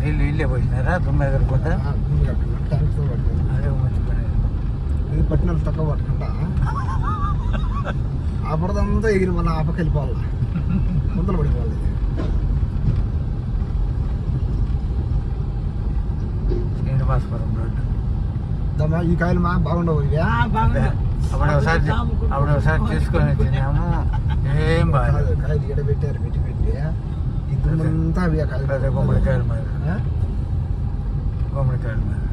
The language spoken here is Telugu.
దుమ్మ ఎదుర్కొంటే ఆ, గుండు కట్టకుండా ట్యాంక్తో పట్టుకుని అదే మంచి పని. ఇది పట్టినట్టు తక్కువ పట్టకుండా ఆ బురదంతా ఎగిరి మళ్ళీ ఆపకి వెళ్ళిపోవాలి? ముందర పడిపోవాలి. ఇది. శ్రీనివాసపురం రోడ్డు. దమ్మా ఈ కాయలు మా బాగుండవు ఇవి. అప్పుడు ఒకసారి అప్పుడు ఒకసారి తీసుకొని తిన్నాము ఏం బాగా కాయలు ఈడ పెట్టారు పెట్టి పెట్టి ఈ దుమ్మంతా అవి ఆ కాయలు అదే గుమ్మడికాయలు మరి ఆ? గుమ్మడికాయలు మరి